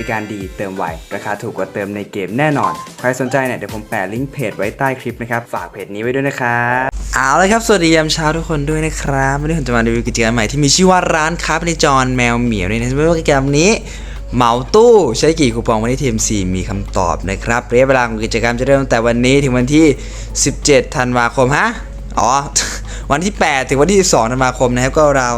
ริการดีเติมไว ราคาถูกกว่าเติมในเกมแน่นอน ใครสนใจเนี่ยเดี๋ยวผมแปะลิงก์เพจไว้ใต้คลิปนะครับ ฝากเพจนี้ไว้ด้วยนะครับเอาละครับ สวัสดียามเช้าทุกคนด้วยนะครับ วันนี้ผมจะมารีวิวกิจการมใหม่ที่มีชื่อว่าร้านค้าในจรแมวเหมียวนี่นะไม่ว่ากิจกรรมนี้เหมาตู้ใช้กี่คูปองวันนี้ทีม C มีคำตอบนะครับระยะเวลาของกิจกรรมจะเริ่มตั้งแต่วันนี้ถึงวันที่ 17 ธันวาคมฮะ อ๋อ วันที่ 8 ถึงวันที่ 12 ธันวาคมนะครับก็ราว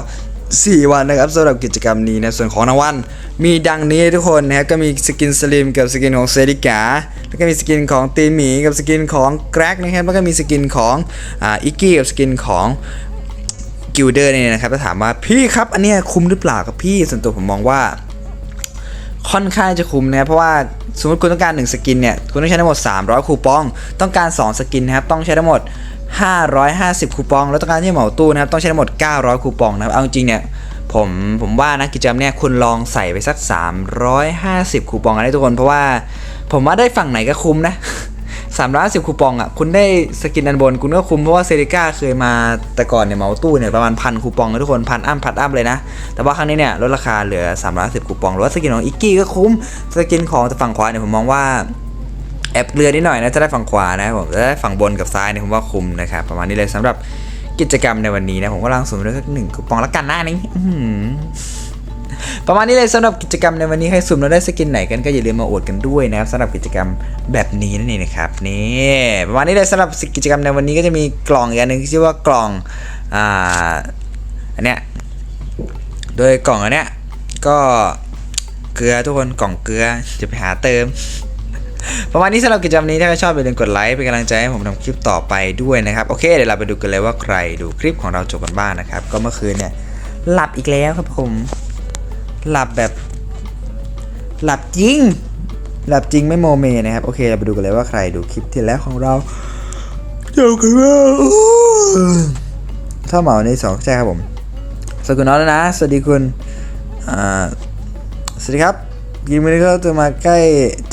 4 วันนะครับสำหรับกิจกรรมนี้นะส่วนของรางวัลมีดังนี้ทุกคนนะครับก็มีสกินสลิมกับสกินของเซริกาแล้วก็มีสกินของตีหมีกับสกินของแกรกนะครับแล้วก็มีสกินของอ่าอิกกี้กับสกินของกิลเดอร์เนี่ยนะครับถ้าถามว่าพี่ครับอันเนี้ยคุ้มหรือเปล่าครับพี่ส่วนตัวผมมองว่า ค่อนข้างจะคุ้มนะเพราะว่าสมมติคุณต้องการ 1 สกินเนี่ยคุณต้องใช้ทั้งหมด 300 คูปอง ต้องการ 2 สกินนะครับต้องใช้ทั้งหมด 550 คูปอง แล้วต้องการที่เหมาตู้นะครับ ต้องใช้ทั้งหมด 900 คูปองนะครับ เอาจริงเนี่ย ผม ผมว่านะกิจกรรมเนี่ยคุณลองใส่ไปสัก 350 คูปองกันได้ทุกคน เพราะว่า ผมว่าได้ฝั่งไหนก็คุ้มนะสามร้อยสิบคูปองอะ คุณได้สกินอันบน คุณก็คุ้มเพราะว่าเซริก้าเคยมาแต่ก่อนเนี่ยเหมาตู้เนี่ยประมาณพันคูปองนะทุกคนพันอัพพันอัพเลยนะ แต่ว่าครั้งนี้เนี่ยลดราคาเหลือ3ามร้อยสิบคูปองหรือว่าสกินของอิกกี้ก็คุ้ม สกินของฝั่งขวาเนี่ยผมมองว่า แอบเรือนิดหน่อยนะจะได้ฝั่งขวานะครับผมจะได้ฝั่งบนกับซ้ายเนี่ยผมว่าคุมนะครับประมาณนี้เลยสำหรับกิจกรรมในวันนี้นะผมก็ลองสุ่มด้วยสักหนึ่งคูปองละกันหน้านี้ประมาณนี้เลยสำหรับกิจกรรมในวันนี้ใครสุ่มแล้วได้สกินไหนกันก็อย่าลืมมาอวดกันด้วยนะครับสำหรับกิจกรรมแบบนี้นั่นเองนะครับนี่ประมาณนี้เลยสำหรับกิจกรรมในวันนี้ก็จะมีกล่องอีกอันหนึ่งที่ชื่อว่ากล่องอ่าอันเนี้ยโดยกล่องอันเนี้ยก็เกลือทุกคนกล่องเกลือจะไปหาเติม ประมาณนี้สำหรับกิจกรรมนี้ถ้าใครชอบอย่าลืมกดไลค์เป็นกำลังใจให้ผมทำคลิปต่อไปด้วยนะครับโอเคเดี๋ยวเราไปดูกันเลยว่าใครดูคลิปของเราจบกันบ้างนะครับ ก็เมื่อคืนเนี่ยหลับอีกแล้วครับผม หลับแบบ หลับจริง หลับจริงไม่โมเมนะครับโอเคเราไปดูกันเลยว่าใครดูคลิปที่แล้วของเราดูกันว่าถ้าเหมาในสองใช่ครับผม สวัสดีคุณน้องนะ สวัสดีคุณสวัสดีครับ ยินดีเข้าจะมาใกล้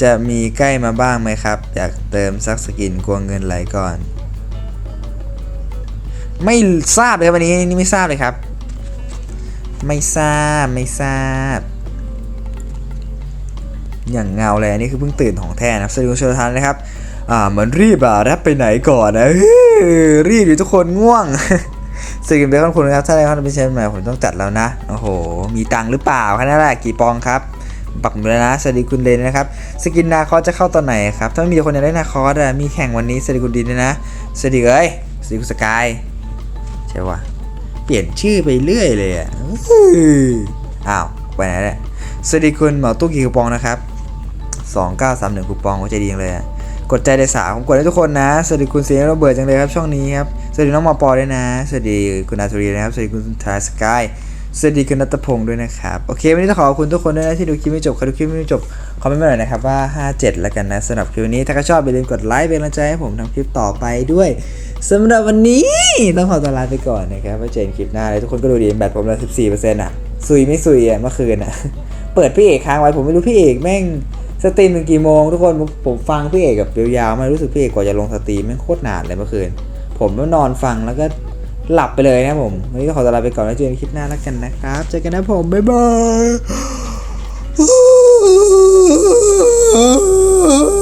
จะมีใกล้มาบ้างไหมครับ อยากเติมซักสกินกลัวเงินไหลก่อน ไม่ทราบเลยครับวันนี้นี่ไม่ทราบเลยครับ ไม่ทราบไม่ทราบ อย่างเงาเลยอันนี้คือเพิ่งตื่นของแท้นะครับสวัสดีคุณชลทันนะครับอ่าเหมือนรีบอะแรปไปไหนก่อนนะรีบอยู่ทุกคนง่วงสวัสดีคุณเบคอนคุณครับถ้าได้ครับเป็นเชนใหม่ผมต้องจัดแล้วนะ โอ้โห มีตังหรือเปล่าแค่นั้นแหละกี่ปองครับ ปักหมุดแล้วนะสวัสดีคุณเลนนะครับสกินนาคอสจะเข้าตอนไหนครับถ้ามีคนอยากได้นาคอสอะมีแข่งวันนี้สวัสดีคุณดินนะสวัสดีเอ้ยสวัสดีคุณสกายใช่ปะเปลี่ยนชื่อไปเรื่อยเลยอะอ้าวไปไหนเนี่ยสวัสดีคุณหมาตู้กีคูปองนะครับ2931คูปองโอ้ใจดีจังเลยอะกดใจได้สามผมกดได้ทุกคนนะ สวัสดีคุณเสียงเราเบิดจังเลยครับช่องนี้ครับ สวัสดีน้องมาปอด้วยนะ สวัสดีคุณอาทุรีนะครับ สวัสดีคุณทายสกาย สวัสดีคุณนัตพงศ์ด้วยนะครับ โอเค วันนี้ต้องขอบคุณทุกคนด้วยนะที่ดูคลิปไม่จบใครดูคลิปไม่จบคอมเมนต์มาหน่อยนะครับว่า 57 แล้วกันนะสำหรับคลิปนี้ ถ้าใครชอบอย่าลืมกดไลค์เป็นกำลังใจให้ผมทำคลิปต่อไปด้วยสำหรับวันนี้ต้องขอตัวลาไปก่อนนะครับไว้เจอกันคลิปหน้าเลยทุกคนก็ดูดีแบตผมเหลือ14%อะซุยไม่ซุยอะเมื่อคืนอะเปิดพี่เอกค้างไว้ผมไม่รู้พี่เอกแม่งสตรีมถึงกี่โมงทุกคนผมฟังพี่เอกกับยาวๆมารู้สึกพี่เอกกว่าจะลงสตรีมแม่งโคตรนานเลยเมื่อคืนผมก็นอนฟังแล้วก็ หลับไปเลยนะผมวันนี้ก็ขอตัวลาไปก่อนแล้วเจอกันคลิปหน้าแล้วกันนะครับเจอกันนะผมบ๊ายบาย